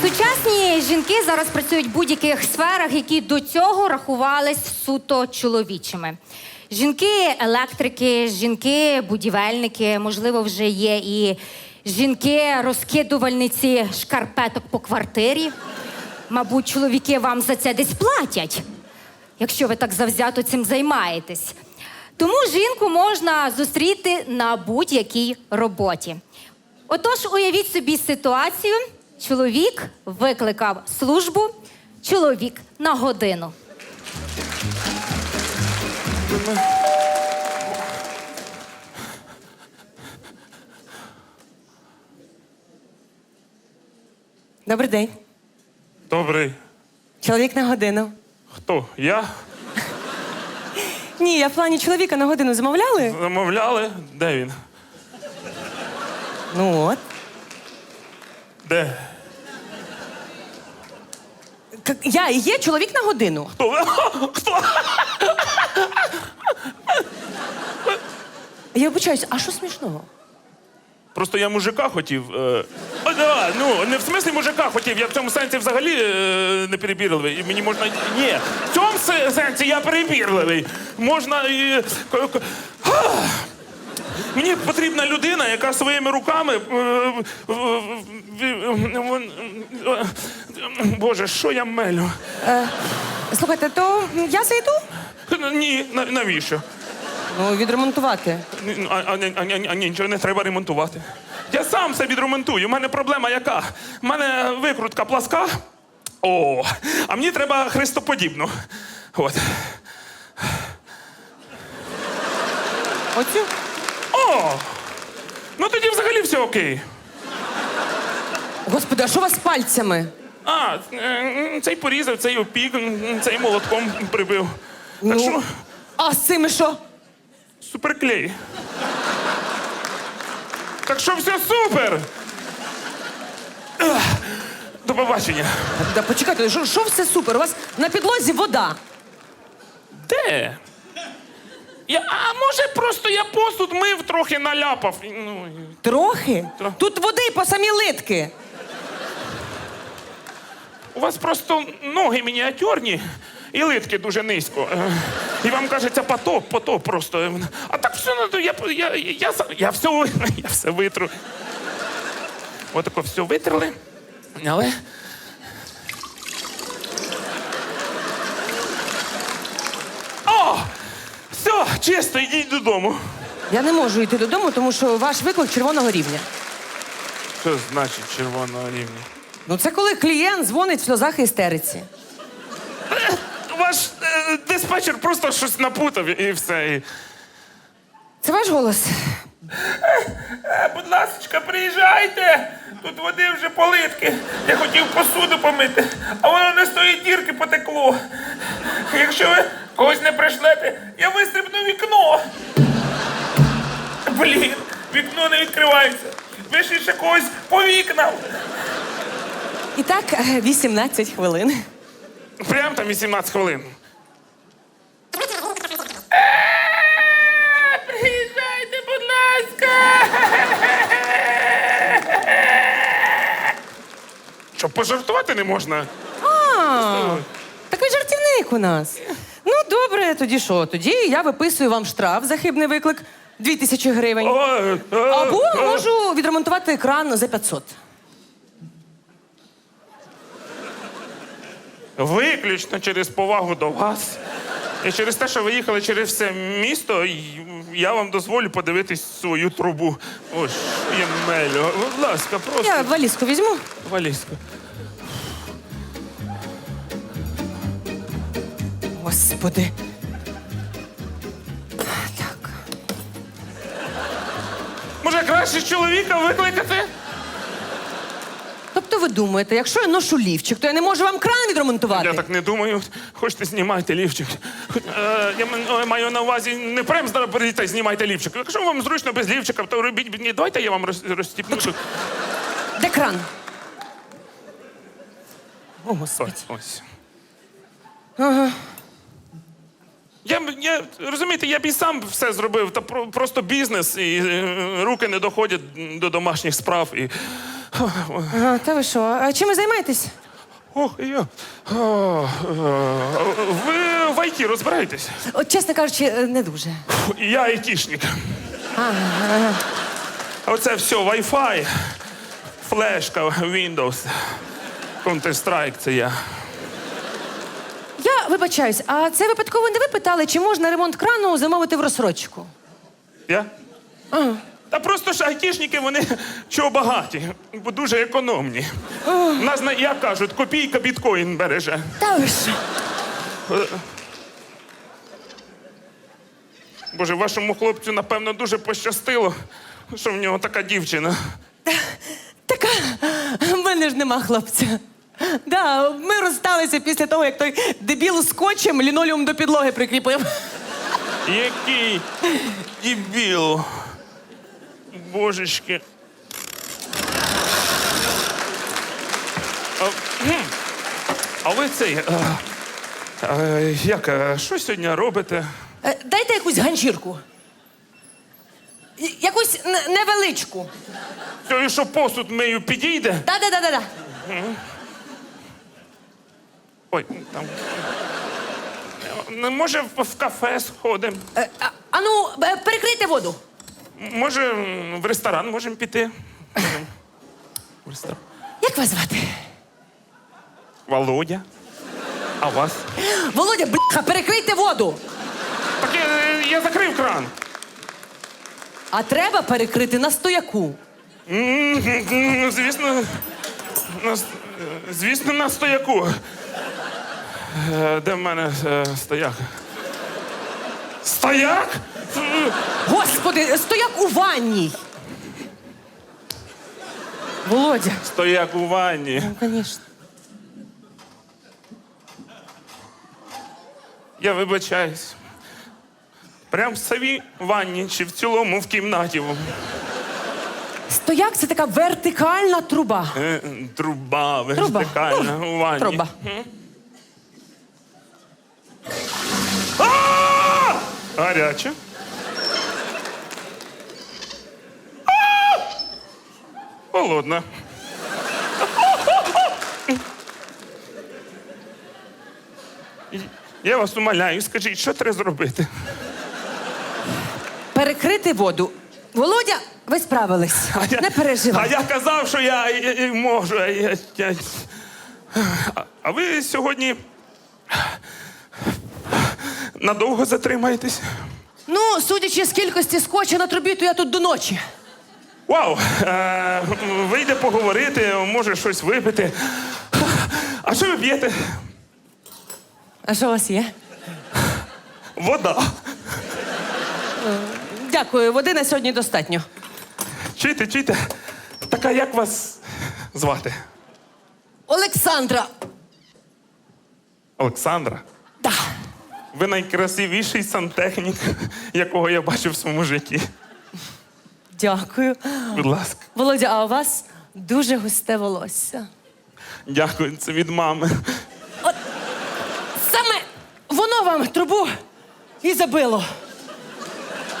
Сучасні жінки зараз працюють в будь-яких сферах, які до цього рахувались суто чоловічими. Жінки електрики, жінки будівельники, можливо, вже є і жінки розкидувальниці шкарпеток по квартирі. Мабуть, чоловіки вам за це десь платять, якщо ви так завзято цим займаєтесь. Тому жінку можна зустріти на будь-якій роботі. Отож, уявіть собі ситуацію: чоловік викликав службу, чоловік на годину. Добрий день. Добрий. Чоловік на годину. Хто? Я? Ні, я в плані чоловіка на годину замовляли. Замовляли? Де він? Ну от. Де? К- Я і є чоловік на годину. Хто? Хто? Я вибачаюсь, а що смішного? Просто я мужика хотів. Е... О, да, ну, не в смислі мужика хотів, я в цьому сенсі взагалі е, не перебірливий. І мені можна. Ні, в цьому се- сенсі я перебірливий. Можна і. к- к- Ах! Мені потрібна людина, яка своїми руками. е, е, е, е, Боже, що я мелю? Слухайте, то я зайду? Ні, на- навіщо? Ну, відремонтувати. Ні, А, а, а, а, а нічого не треба ремонтувати. Я сам все відремонтую. У мене проблема яка? У мене викрутка пласка. О, а мені треба хрестоподібну. От. Оцю? О! Ну тоді взагалі все окей. Господи, а що у вас з пальцями? А, е, цей порізав, цей опік, цей молотком прибив. Так Ну. що А з цими що? суперклей. Так що все супер. Ех, До побачення. Да почекайте, що, що все супер? У вас на підлозі вода. Де? Я, а може просто я посуд мив трохи наляпав. Ну, Трохи? Тро- Тут води по самі литки. У вас просто ноги мініатюрні і литки дуже низько. Е, І вам кажеться потоп, потоп просто. А так все надо, я, я, я, я, я, все, я все витру. Отако все витерли. Але. О! Все, чисто, йдіть додому. Я не можу йти додому, тому що ваш виклик червоного рівня. Що значить червоного рівня? Ну, це коли клієнт дзвонить в сльозах і істериці. Ваш е, диспетчер просто щось напутав і все. І... Це ваш голос? Е, будь ласка, приїжджайте. Тут води вже политки. Я хотів посуду помити, а воно не з тої дірки потекло. Якщо ви когось не прийшлете, я вистрибну вікно. Блін, вікно не відкривається. Вийшли ще когось по вікнам. І так, е, 18 хвилин. Прям там 18 хвилин. Приїжджайте, будь ласка. Що, пожартувати не можна? А, так ви жартівник у нас. Ну, добре, тоді що? Тоді я виписую вам штраф за хибний виклик 2000 гривень. О, е, Або е, можу відремонтувати екран за 500. Виключно через повагу до вас. І через те, що ви їхали через все місто, я вам дозволю подивитись свою трубу. Ось, я мелю. Будь ласка, просто Я валізку візьму. валізку. Господи. Так. Може, краще чоловіка викликати? Ви думаєте, якщо я ношу лівчик, то я не можу вам кран відремонтувати? Я так не думаю. Хочете, знімайте лівчик. Е, я м- маю на увазі не прям прийдете, знімайте лівчик. Якщо вам зручно без лівчика, то робіть. Ні, давайте я вам роз- розстіпну. Де кран? О, Господи. Ось, ось. Ага. Я, б- я розумієте, я б і сам все зробив, та про- просто бізнес, і е, руки не доходять до домашніх справ. І Ага, та ви що? А чим ви займаєтесь? Ох, я. Е, Ви в IT розбираєтесь? От, чесно кажучи, е, не дуже. Фу, Я айтішник. Ага. А Оце все Wi-Fi, флешка, Windows, Counter-Strike це я. Я вибачаюсь, а це випадково не ви питали, чи можна ремонт крану замовити в розсрочку? Я? Ага. Та просто ж айтішники, вони чого багаті, бо дуже економні. Нас, як кажуть, копійка біткоін береже. Та ви що? Боже, вашому хлопцю, напевно, дуже пощастило, що в нього така дівчина. Така, в мене ж нема хлопця. Да, ми розсталися після того, як той дебіл скотчем лінолеум до підлоги прикріпив. Який дебіл. Божечки. А, ви цей. А, а, як, а, що сьогодні робите? Е, Дайте якусь ганчірку. Я- Якусь н- невеличку. То, що посуд мию підійде? Да-да-да-да. Ой, там. Не може в, в кафе сходимо? Е, а- А ну, е, перекрийте воду. Може, в ресторан можемо піти? Можем. В ресторан. Як вас звати? Володя. А вас? Володя, бляха, перекрийте воду. Так я, я закрив кран. А треба перекрити на стояку. Звісно, на, звісно, на стояку. Е, Де в мене е, стояк? Стояк? Господи, стояк у ванній. Володя. Стояк у ванні. Ну, звісно. Я вибачаюсь. Прям в самій ванні чи в цілому в кімнаті. Стояк це така вертикальна труба. Е, Труба Труба. вертикальна у ванні. Труба. Гаряче. Холодна. Я вас умоляю, скажіть, що треба зробити? Перекрити воду. Володя, ви справились. я- Не А я казав, що я, я- я можу. а Я, я... А, а ви сьогодні надовго затримаєтесь? Ну, судячи з кількості скотча на трубі, то я тут до ночі. Вау! Е, вийде поговорити, може щось випити. А що ви п'єте? А що у вас є? Вода. Дякую, води на сьогодні достатньо. Чуєте, чуєте? Така як вас звати? Олександра. Олександра. Да. Ви найкрасивіший сантехнік, якого я бачив в своєму житті. Дякую. Будь ласка. Володя, а у вас дуже густе волосся. Дякую, це від мами. Саме воно вам трубу і забило.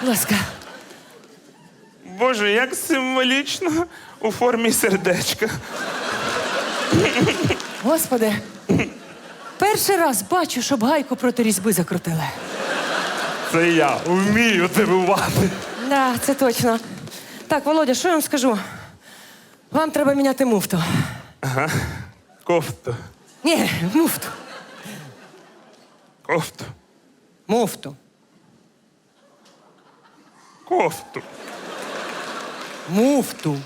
Будь ласка. Боже, як символічно у формі сердечка. Господи, перший раз бачу, щоб гайку проти різьби закрутили. Це я вмію дивувати. Да, це точно. Так, Володя, що я вам скажу? Вам треба міняти муфту. Кофту. Ні, муфту. Кофту. Муфту. Кофту. Муфту.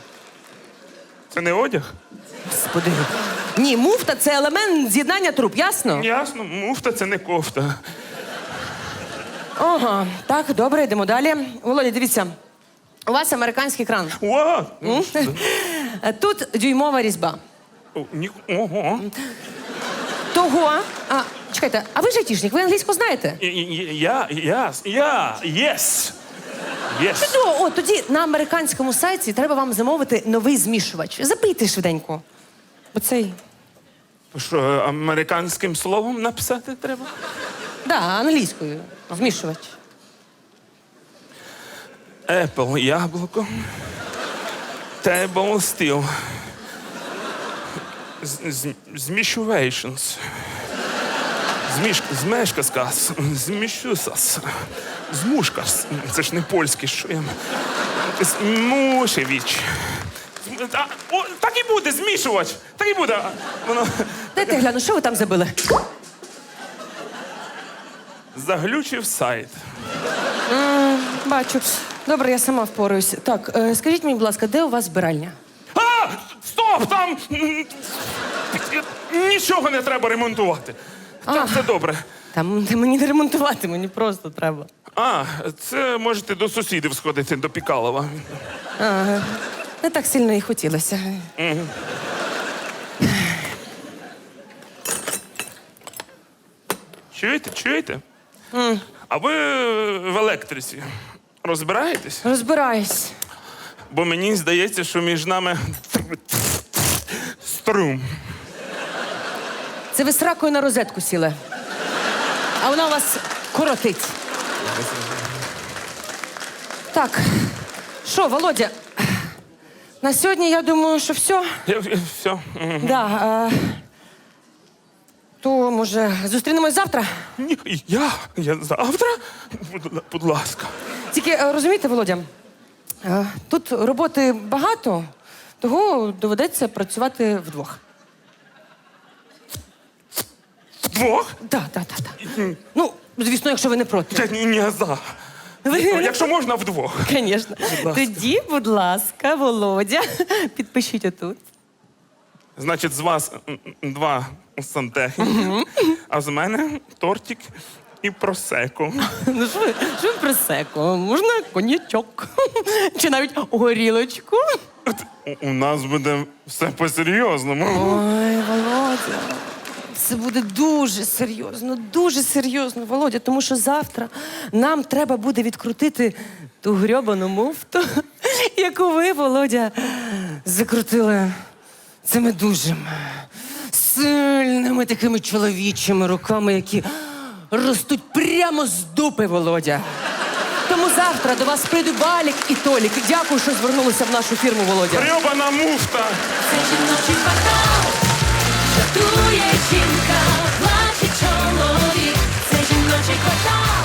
Це не одяг? Господи. Ні, муфта це елемент з'єднання труб, ясно? Ясно, муфта це не кофта. Ага, так, добре, йдемо далі. Володя, дивіться. У вас американський кран. О, Тут дюймова різьба. ні- Ого. Того. А, чекайте, а ви ж айтішник, ви англійську знаєте? І- і- Я, я, я, єс. Єс. Чудово, о, тоді на американському сайті треба вам замовити новий змішувач. Забийте швиденько. Оцей. Що, американським словом написати треба? Да, англійською. Змішувач. Apple яблуко. Table steel. з- з- Зміщувейшнс. Зміш... Змешкаскас. Зміщусас. Змушкас. Це ж не польське, що я. Змушевіч. А, о, так і буде, змішувач. Так і буде. Воно Дайте гляну, що ви там забили? заглючив сайт. Бачу. Добре, я сама впораюсь. Так, е, скажіть мені, будь ласка, де у вас збиральня? А! Стоп! Там м, нічого не треба ремонтувати. Там все добре. Там де мені не ремонтувати, мені просто треба. А, це можете до сусідів сходити, до Пікалова. Ага. Не так сильно і хотілося. Чуєте, чуєте? А ви в електриці розбираєтесь? Розбираюсь. Бо мені здається, що між нами струм. Це ви з ракою на розетку сіли. А вона у вас коротить. Так. Що, Володя? На сьогодні я думаю, що все. Все. Да, е, то, може, зустрінемось завтра? Ні, Я? Я завтра? Будь, будь ласка. Тільки е, розумієте, Володя, е, тут роботи багато, того доведеться працювати вдвох. Двох? Так, так, так. Ну, звісно, якщо ви не проти. Я ні, не за. Ви- Якщо можна, вдвох. Звісно. Тоді, будь ласка, Володя, підпишіть отут. Значить, з вас м, м, два сантехніки, а з мене тортик і просеко. Ну що ви, що ви? Можна коньячок. Чи навіть горілочку. У- У нас буде все по-серйозному. Ой, Володя. Це буде дуже серйозно, дуже серйозно, Володя, тому що завтра нам треба буде відкрутити ту грьобану муфту, яку ви, Володя, закрутили цими дуже сильними такими чоловічими руками, які ростуть прямо з дупи, Володя. Тому завтра до вас прийду Валік і Толік. Дякую, що звернулися в нашу фірму, Володя. Грьобана муфта! Це жіночий квартал, жартує жінка, плаче чоловік, це жіночий квартал.